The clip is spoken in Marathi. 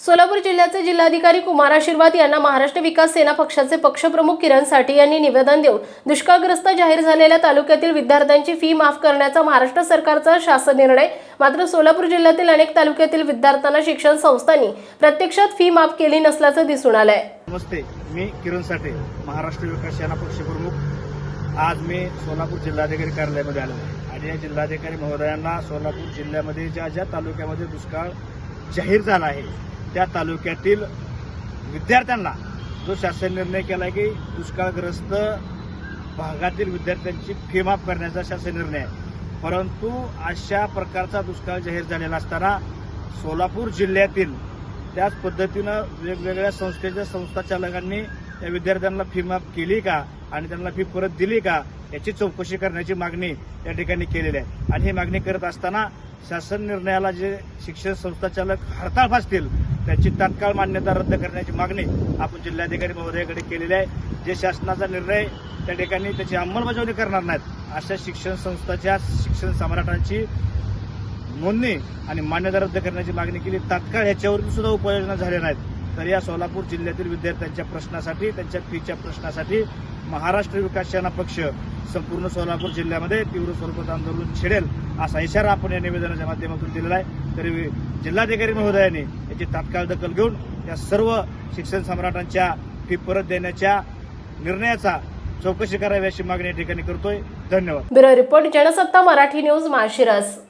सोलापूर जिल्ह्याचे जिल्हाधिकारी कुमार आशीर्वाद यांना महाराष्ट्र विकास सेना पक्षाचे पक्षप्रमुख किरण साठे यांनी निवेदन देऊन दुष्काळग्रस्त जाहीर झालेल्या तालुक्यातील विद्यार्थ्यांची फी माफ करण्याचा महाराष्ट्र सरकारचा शासन निर्णय. मात्र सोलापूर जिल्ह्यातील अनेक तालुक्यातील विद्यार्थ्यांना शिक्षण संस्थांनी प्रत्यक्षात फी माफ केली नसल्याचं दिसून आलंय. नमस्ते मी किरण साठे महाराष्ट्र विकास सेना पक्षप्रमुख. आज मी सोलापूर जिल्हाधिकारी कार्यालयामध्ये आलो आहे. आणि या जिल्हाधिकारी महोदयांना सोलापूर जिल्ह्यामध्ये ज्या ज्या तालुक्यामध्ये दुष्काळ जाहीर झाला आहे त्या तालुक्यातील विद्यार्थ्यांना जो शासन निर्णय केला आहे की दुष्काळग्रस्त भागातील विद्यार्थ्यांची फी माफ करण्याचा शासन निर्णय आहे. परंतु अशा प्रकारचा दुष्काळ जाहीर झालेला असताना सोलापूर जिल्ह्यातील त्याच पद्धतीनं वेगवेगळ्या संस्थेच्या संस्थाचालकांनी या विद्यार्थ्यांना फी माफ केली का आणि त्यांना फी परत दिली का याची चौकशी करण्याची मागणी या ठिकाणी केलेली आहे. आणि ही मागणी करत असताना शासन निर्णयाला जे शिक्षण संस्थाचालक हरताळ फासतील त्याची तात्काळ मान्यता रद्द करण्याची मागणी आपण जिल्हाधिकारी महोदयाकडे केलेली आहे. जे शासनाचा निर्णय त्या ठिकाणी त्याची अंमलबजावणी करणार नाहीत अशा शिक्षण संस्थाच्या शिक्षण सम्राटांची नोंदणी आणि मान्यता रद्द करण्याची मागणी केली. तात्काळ ह्याच्यावरती सुद्धा उपाययोजना झाल्या नाहीत. तर या सोलापूर जिल्ह्यातील विद्यार्थ्यांच्या प्रश्नासाठी त्यांच्या फीच्या प्रश्नासाठी महाराष्ट्र विकास सेना पक्ष संपूर्ण सोलापूर जिल्ह्यामध्ये तीव्र स्वरूपात आंदोलन छेडेल असा इशारा आपण या निवेदनाच्या माध्यमातून दिलेला आहे. तरी जिल्हाधिकारी महोदयाने याची तात्काळ दखल घेऊन या सर्व शिक्षण सम्राटांच्या फी परत देण्याच्या निर्णयाचा चौकशी करावी अशी मागणी या ठिकाणी करतोय. धन्यवाद. Bureau report Jansatta Marathi news माशिरस